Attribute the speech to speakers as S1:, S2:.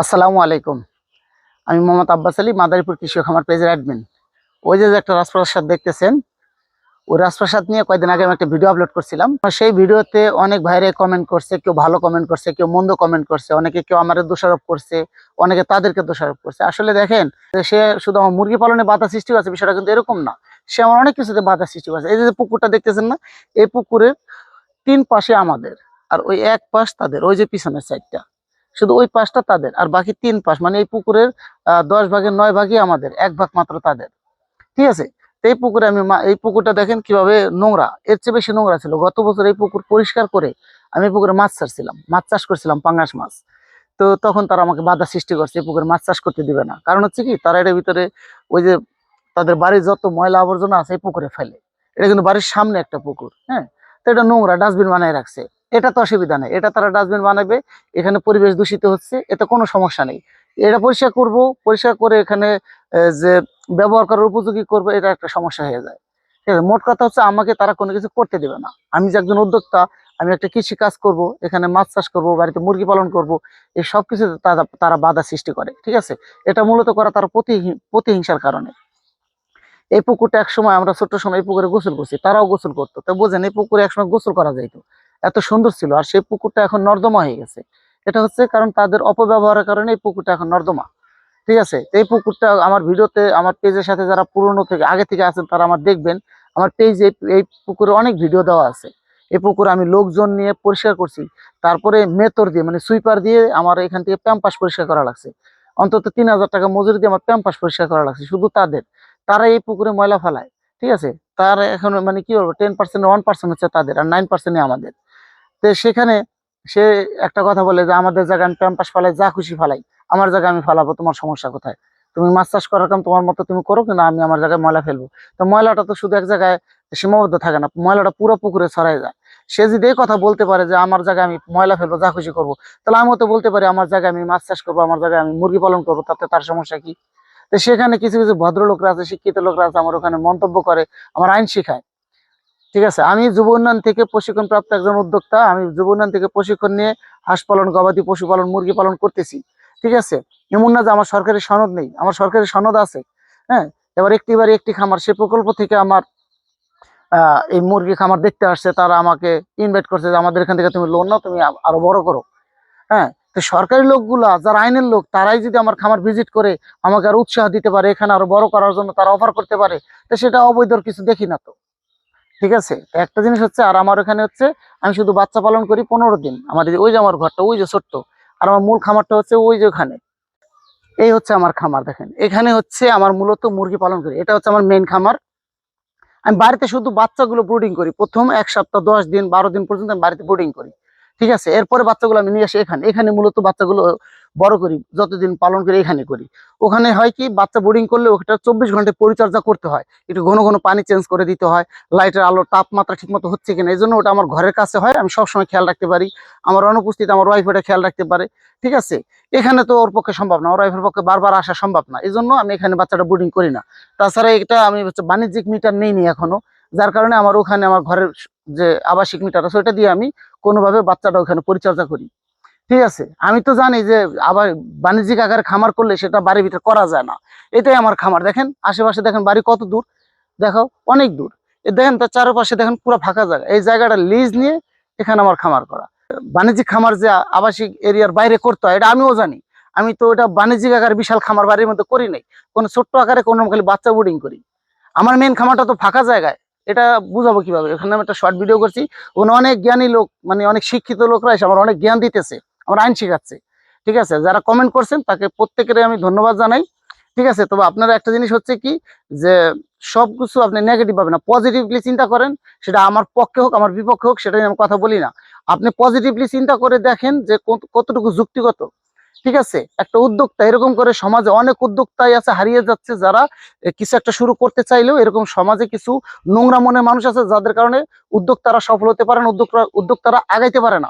S1: আসসালামু আলাইকুম। আমি মোহাম্মদ আব্বাস আলী, মাদারীপুর কৃষি খামার পেজের অ্যাডমিন ওই যে একটা রাজপ্রাসাদ দেখতেছেন, ওই রাজপ্রাসাদ নিয়ে কয়েকদিন আগে আমি একটা ভিডিও আপলোড করছিলাম। সেই ভিডিওতে অনেক ভাইরে কমেন্ট করছে, কেউ ভালো কমেন্ট করছে, কেউ মন্দ কমেন্ট করছে, অনেকে কেউ আমাদের দোষারোপ করছে, অনেকে তাদেরকে দোষারোপ করছে। আসলে দেখেন, সে শুধু আমার মুরগি পালনে বাধা সৃষ্টি করছে, বিষয়টা কিন্তু এরকম না। সে আমার অনেক কিছুতে বাধা সৃষ্টি করছে। এই যে পুকুরটা দেখতেছেন না, এই পুকুরের তিন পাশে আমাদের, আর ওই এক পাশ তাদের, ওই যে পিছনের সাইডটা শুধু ওই পাশটা তাদের, আর বাকি তিন পাশ মানে এই পুকুরের দশ ভাগের নয় ভাগই আমাদের, এক ভাগ মাত্র তাদের। ঠিক আছে? এই পুকুরে আমি এই পুকুরটা দেখেন কীভাবে নোংরা, এর চেয়ে বেশি নোংরা ছিল। গত বছর এই পুকুর পরিষ্কার করে আমি পুকুরে মাছ ছাড়ছিলাম, মাছ চাষ করছিলাম, পাঙ্গাস মাছ। তো তখন তারা আমাকে বাধা সৃষ্টি করছে, এই পুকুরে মাছ চাষ করতে দিবে না। কারণ হচ্ছে কি, তারা এর ভিতরে ওই যে তাদের বাড়ির যত ময়লা আবর্জনা আছে এই পুকুরে ফেলে। এটা কিন্তু বাড়ির সামনে একটা পুকুর হ্যাঁ? তো এটা নোংরা, ডাস্টবিন বানায় রাখছে। এটা তো অসুবিধা নেই, এটা তারা ডাস্টবিন বানাবে, এখানে পরিবেশ দূষিত হচ্ছে, এতে কোনো সমস্যা নেই। এটা পরিষ্কার করব, পরিষ্কার করে এখানে যে ব্যবহার করার উপযোগী করব, এটা একটা সমস্যা হয়ে যায়। ঠিক আছে, মোট কথা হচ্ছে আমাকে তারা কোনো কিছু করতে দেবে না। আমি যে একজন উদ্যোক্তা, আমি একটা কৃষি কাজ করব, এখানে মাছ চাষ করব, বাড়িতে মুরগি পালন করব, এই সব তারা তারা বাধা সৃষ্টি করে, ঠিক আছে? এটা মূলত করা তার প্রতি, প্রতিহিংসার কারণে। এই পুকুরটা একসময় আমরা ছোট্ট সময় এই পুকুরে গোসল করছি, তারাও গোসল করতো। তো বোঝেন, এই পুকুরে একসময় গোসল করা যাইতো। এত সুন্দর ছিল আর সেই পুকুরটা এখন নর্দমা হয়ে গেছে। এটা হচ্ছে কারণ তাদের অপব্যবহারের কারণে এই পুকুরটা এখন নর্দমা। ঠিক আছে? এই পুকুরটা আমার ভিডিওতে আমার পেজের সাথে যারা পুরনো থেকে, আগে থেকে আছেন তারা আমার দেখবেন। আমার পেজে এই পুকুরে অনেক ভিডিও দেওয়া আছে। এই পুকুরে আমি লোকজন নিয়ে পরিষ্কার করছি। তারপরে মেতর দিয়ে মানে সুইপার দিয়ে আমার এখান থেকে প্যাম্পাস পরিষ্কার করা লাগছে। অন্তত তিন হাজার টাকা মজুরি দিয়ে আমার প্যাম্পাস পরিষ্কার করা লাগছে, শুধু তাদের। তারা এই পুকুরে ময়লা ফেলায়। ঠিক আছে? তার এখন মানে কি বলব টেন পার্সেন্ট ওয়ান পার্সেন্ট হচ্ছে তাদের আর নাইন পার্সেন্টই আমাদের। তো সেখানে সে একটা কথা বলে যে, আমাদের জায়গায় আমি প্যাম্পাস ফালাই, যা খুশি ফালাই। আমার জায়গায় আমি ফালাবো, তোমার সমস্যা কোথায়? তুমি মাছ চাষ করার কাম তোমার মতো তুমি করো কিন্তু আমি আমার জায়গায় ময়লা ফেলব। তো ময়লাটা তো শুধু এক জায়গায় সীমাবদ্ধ থাকে না, ময়লাটা পুরো পুকুরে ছড়াই যায়। সে যদি এই কথা বলতে পারে যে, আমার জায়গায় আমি ময়লা ফেলব, যা খুশি করব, তাহলে আমিও তো বলতে পারি, আমার জায়গায় আমি মাছ চাষ করব, আমার জায়গায় আমি মুরগি পালন করব, তাতে তার সমস্যা কি? তো সেখানে কিছু কিছু ভদ্রলোকরা আছে, শিক্ষিত লোকরা আছে, আমার ওখানে মন্তব্য করে, আমার আইন শিখায়। ঠিক আছে? আমি যুব উন্নয়ন থেকে প্রশিক্ষণ প্রাপ্ত একজন উদ্যোক্তা, আমি যুব উন্নয়ন থেকে প্রশিক্ষণ নিয়ে হাঁস পালন, গবাদি পশু পালন, মুরগি পালন করতেছি। ঠিক আছে? এমন না যে আমার সরকারি সনদ নেই, আমার সরকারি সনদ আছে। হ্যাঁ? এবার একটি বাড়ি একটি খামার, সে প্রকল্প থেকে আমার এই মুরগি খামার দেখতে আসছে, তারা আমাকে ইনভাইট করছে যে আমাদের এখান থেকে তুমি লোন নাও, তুমি আরও বড় করো। হ্যাঁ? তো সরকারি লোকগুলা, যারা আইনের লোক, তারাই যদি আমার খামার ভিজিট করে, আমাকে আর উৎসাহ দিতে পারে, এখানে আরও বড় করার জন্য তারা অফার করতে পারে, তো সেটা অবৈধর কিছু দেখি না তো। ঠিক আছে? একটা জিনিস হচ্ছে, আর আমার এখানে হচ্ছে, আমি শুধু বাচ্চা পালন করি পনেরো দিন। আমার ওই যে আমার ঘরটা, ওই যে ছোট্ট। আর আমার মূল খামারটা হচ্ছে ওই যে ওখানে। এই হচ্ছে আমার খামার, দেখেন। এখানে হচ্ছে আমার মূলত মুরগি পালন করি। এটা হচ্ছে আমার মেন খামার। আমি বাড়িতে শুধু বাচ্চাগুলো ব্রুডিং করি। প্রথম এক সপ্তাহ, দশ দিন, বারো দিন পর্যন্ত আমি বাড়িতে ব্রুডিং করি। ঠিক আছে? এরপরে বাচ্চাগুলো আমি নিয়ে আসি এখানে। এখানে মূলত বাচ্চাগুলো বড় করি, যতদিন পালন করি এখানে করি। ওখানে হয় কি, বাচ্চা বোর্ডিং করলে ওটা চব্বিশ ঘন্টায় পরিচর্যা করতে হয়। একটু ঘন ঘন পানি চেঞ্জ করে দিতে হয় লাইটের আলোর তাপমাত্রা ঠিক মতো হচ্ছে কিনা, এই জন্য ওটা আমার ঘরের কাছে হয়, আমি সবসময় খেয়াল রাখতে পারি। আমার অনুপস্থিত আমার ওয়াইফ ওটা খেয়াল রাখতে পারে, ঠিক আছে? এখানে তো ওর পক্ষে সম্ভব না ওর ওয়াইফের পক্ষে বারবার আসা সম্ভব না, এই জন্য আমি এখানে বাচ্চাটা বোর্ডিং করি না। তাছাড়া এটা আমি হচ্ছে বাণিজ্যিক মিটার নেইনি এখনও, যার কারণে আমার ওখানে আমার ঘরের যে আবাসিক মিটার আছে, ওটা দিয়ে আমি কোনোভাবে বাচ্চাটা ওখানে পরিচর্যা করি। ঠিক আছে, আমি তো জানি যে আবার বাণিজ্যিক আকারে খামার করলে সেটা বাড়ির ভিতরে করা যায় না। এটাই আমার খামার। দেখেন, আশেপাশে দেখেন, বাড়ি কত দূর? দেখো অনেক দূর। দেখেন, তার চারপাশে দেখেন, পুরো ফাঁকা জায়গা। এই জায়গাটা লিজ নিয়ে এখানে আমার খামার করা। বাণিজ্যিক খামার যে আবাসিক এরিয়ার বাইরে করতে হয়, এটা আমিও জানি। আমি তো এটা বাণিজ্যিক আকারে বিশাল খামার বাড়ির মধ্যে করি নাই। কোনো ছোট্ট আকারে, কোনো খালি বাচ্চা বোর্ডিং করি। আমার মেন খামারটা তো ফাঁকা জায়গায়। এটা বুঝাবো কীভাবে? এখানে আমি একটা শর্ট ভিডিও করছি। ওখানে অনেক জ্ঞানী লোক মানে অনেক শিক্ষিত লোকরা এসে আমার অনেক জ্ঞান দিতেছে। আমার আইন শেখাচ্ছে। ঠিক আছে? যারা কমেন্ট করছেন তাকে প্রত্যেকেরই আমি ধন্যবাদ জানাই। ঠিক আছে? তবে আপনারা একটা জিনিস হচ্ছে কি যে সব কিছু আপনি নেগেটিভ পাবেন না। পজিটিভলি চিন্তা করেন, সেটা আমার পক্ষে হোক, আমার বিপক্ষে হোক সেটা আমি কথা বলি না। আপনি পজিটিভলি চিন্তা করে দেখেন যে, কত- কতটুকু যুক্তিগত। ঠিক আছে? একটা উদ্যোক্তা, এরকম করে সমাজে অনেক উদ্যোক্তাই আছে, হারিয়ে যাচ্ছে যারা কিছু একটা শুরু করতে চাইলেও এরকম সমাজে কিছু নোংরা মনের মানুষ আছে, যাদের কারণে উদ্যোক্তারা সফল হতে পারে না উদ্যোক্তা উদ্যোক্তারা আগাইতে পারে না।